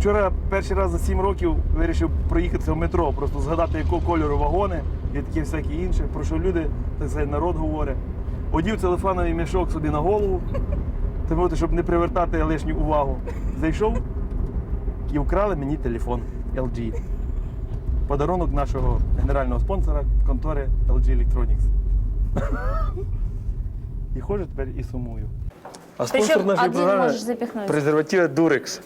Вчора перший раз за 7 років вирішив проїхатися в метро, просто згадати, якого кольору вагони і таке всяке інше, про що люди, так сказати, народ говорить. Одів телефоновий мішок собі на голову, тому що, щоб не привертати лишню увагу. Зайшов і вкрали мені телефон LG. Подарунок нашого генерального спонсора контори LG Electronics. І ходжу тепер і сумую. А Причем один можешь запихнуть. Дурекс.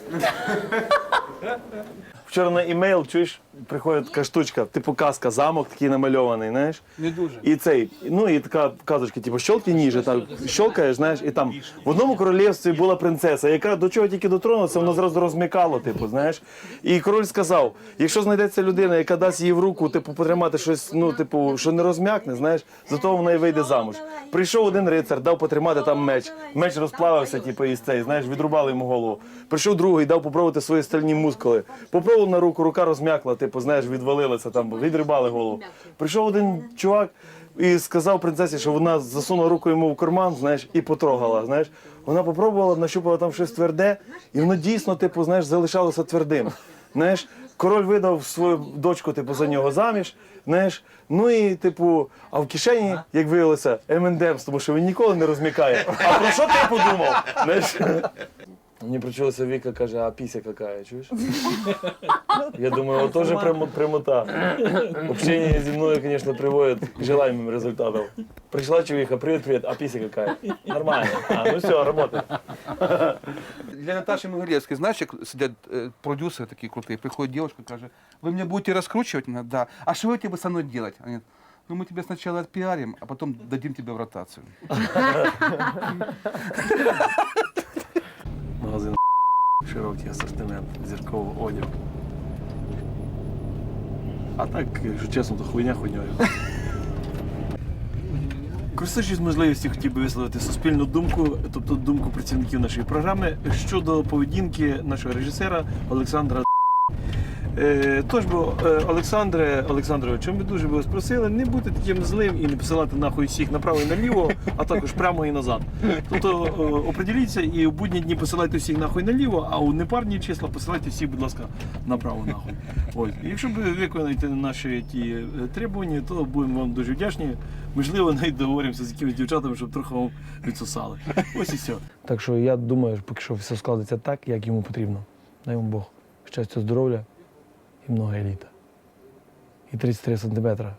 Вчора на имейл, чуєш, приходить така штучка, типу казка, замок такий намальований, знаєш? Не дуже. І цей, ну і така казочка, типу, щолкни ніже, так щолкаєш, знаєш, і там в одному королівстві була принцеса, яка до чого тільки дотронулася, воно зразу розмикало, типу, знаєш. І король сказав: якщо знайдеться людина, яка дасть їй в руку, типу, потримати щось, ну, типу, що не розм'якне, знаєш, зато вона і вийде замуж. Прийшов один рицар, дав потримати там меч. Меч розплавився, типу, із цей, знаєш, відрубали йому голову. Прийшов другий, дав попробувати свої стальні мускули. Попробував на руку, рука розм'якла, типу, знаєш, відвалилася там, відрибали голову. Прийшов один чувак і сказав принцесі, що вона засунула руку йому в карман, знаєш, і потрогала. Знаєш, вона попробувала, нащупала там щось тверде, і воно дійсно, типу, знаєш, залишалося твердим. Знаєш, король видав свою дочку, типу, за нього заміж. Знаєш, ну і типу, а в кишені, як виявилося, M&M's, тому що він ніколи не розмікає. А про що ти подумав? Знаєш? Мені причулася Віка, каже, а піся какая, чуєш? Я думаю, вот тоже прямо прямота. Общение зі мною, конечно, приводит к желаемым результатам. Пришла чувиха, привет, привет, а пися какая? Нормально. А, ну все, работает. Для Наташи Могилевской, знаешь, як сидять е, продюсери такі круті, приходить девушка, каже, ви мене будете розкручувати? Вона, Да. А що ви тебе со мною делать? Они говорят, ну мы тебя сначала отпиарим, а потом дадим тебе в ротацию. Широкий асортимент зіркового одягу. А так, якщо чесно, то хуйня хуйньою. Користуючись можливістю, хотів би висловити суспільну думку, тобто думку працівників нашої програми щодо поведінки нашого режисера Олександра. Е, Тож бо, е, Олександре Олександровичу, ми дуже би вас просили не бути таким злим і не посилати нахуй всіх направо і наліво, а також прямо і назад. Тобто е, определіться і в будні дні посилайте всіх нахуй наліво, а у непарні числа посилайте всіх, будь ласка, направо нахуй. Ось. Якщо ви виконаєте наші ті требування, то будемо вам дуже вдячні. Можливо, навіть договоримося з якимись дівчатами, щоб трохи вам відсосали. Ось і все. Так що я думаю, поки що все складеться так, як йому потрібно. Дай йому Бог. Щастя, здоров'я im noch elita. I 33 cm